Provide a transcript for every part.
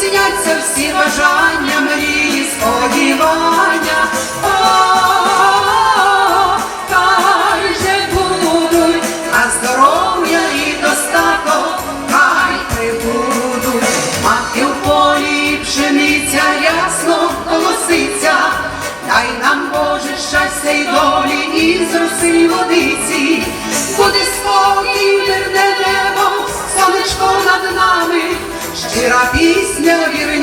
здійсняться всі бажання, мрії, сподівання. О, хай же будуть, а здоров'я і достаток хай прибудуть, мати в полі пшениця ясно колоситься, дай нам Боже щастя й долі, і з роси водиці. Щира пісня, вірні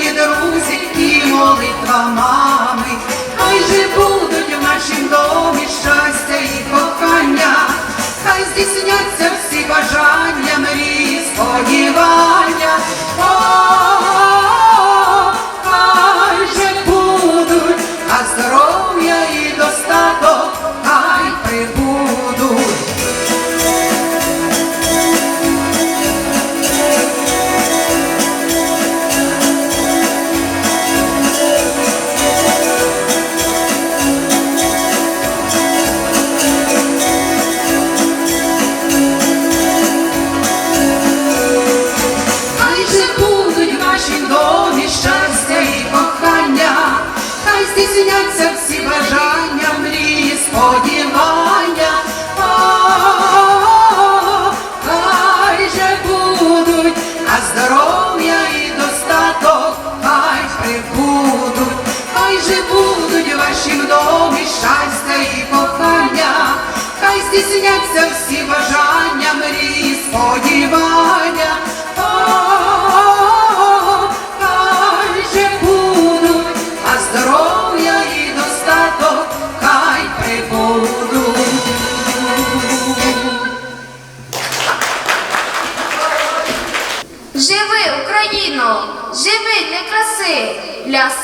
прибудуть, хай же будуть ваші вдомі, щастя і кохання, хай здійсняться всі бажання, мрії, сподівання.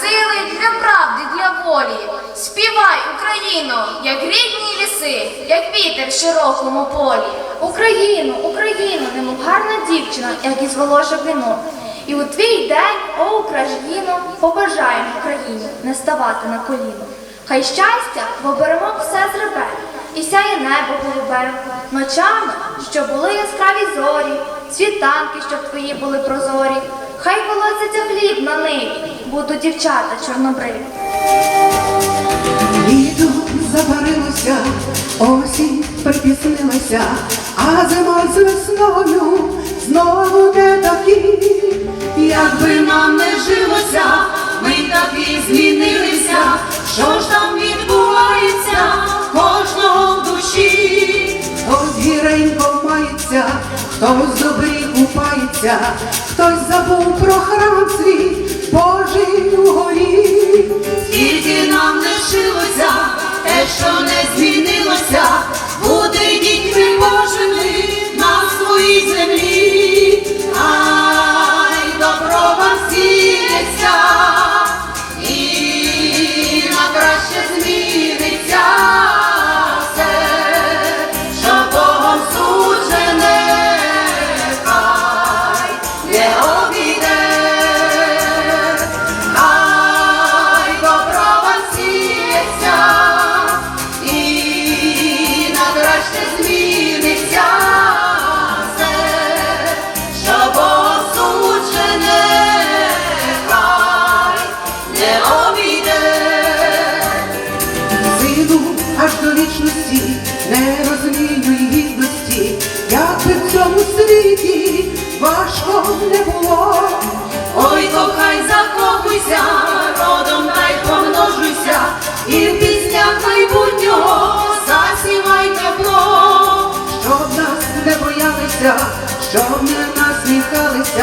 Сили, для правди, для волі. Співай, Україно, як рідні ліси, як вітер в широкому полі. Україну, Україну, немов гарна дівчина, як із волошок вино. І у твій день, о Україно, побажаємо Україні не ставати на коліно. Хай щастя в оберемок все зребе, і сяє небо голубе, ночами, щоб були яскраві зорі, світанки, щоб твої були прозорі. Хай колоситься хліб на ниві, будуть дівчата чорнобриві. Літо запарилося, осінь припіснилася, а зима з весною знову не такі. Якби нам не жилося, ми так і змінилися. Що ж там відбувається кожного в душі? Хтось гіренько мається, хтось добрі купається, хтось プロハラり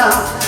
다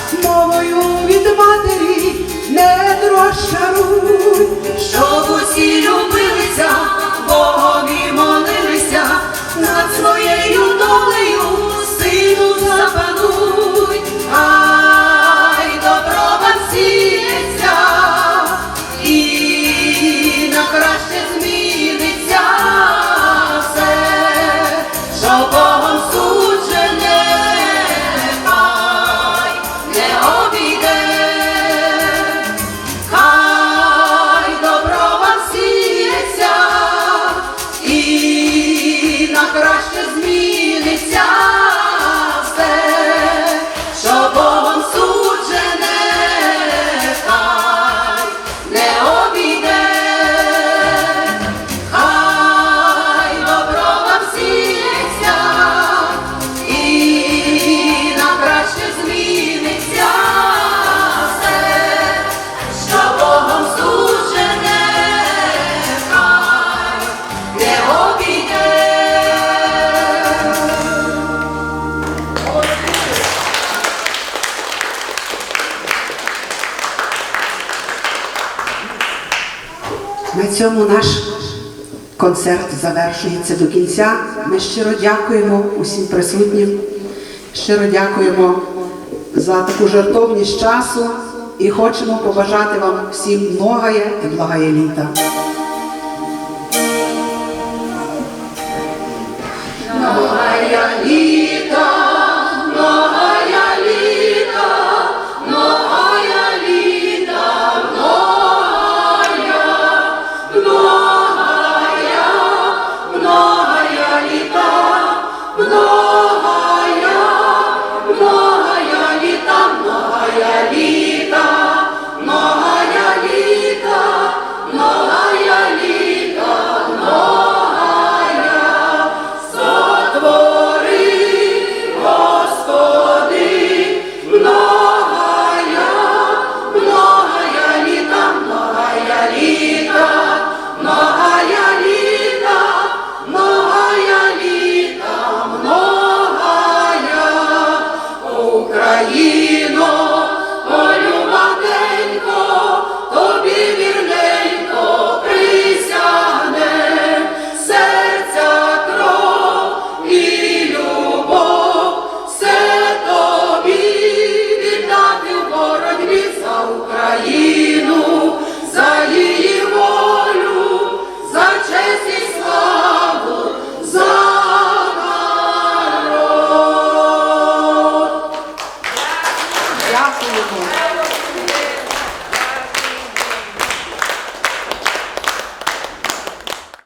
цьому наш концерт завершується до кінця. Ми щиро дякуємо усім присутнім. Щиро дякуємо за таку жертовність часу і хочемо побажати вам всім многоє і благає літа.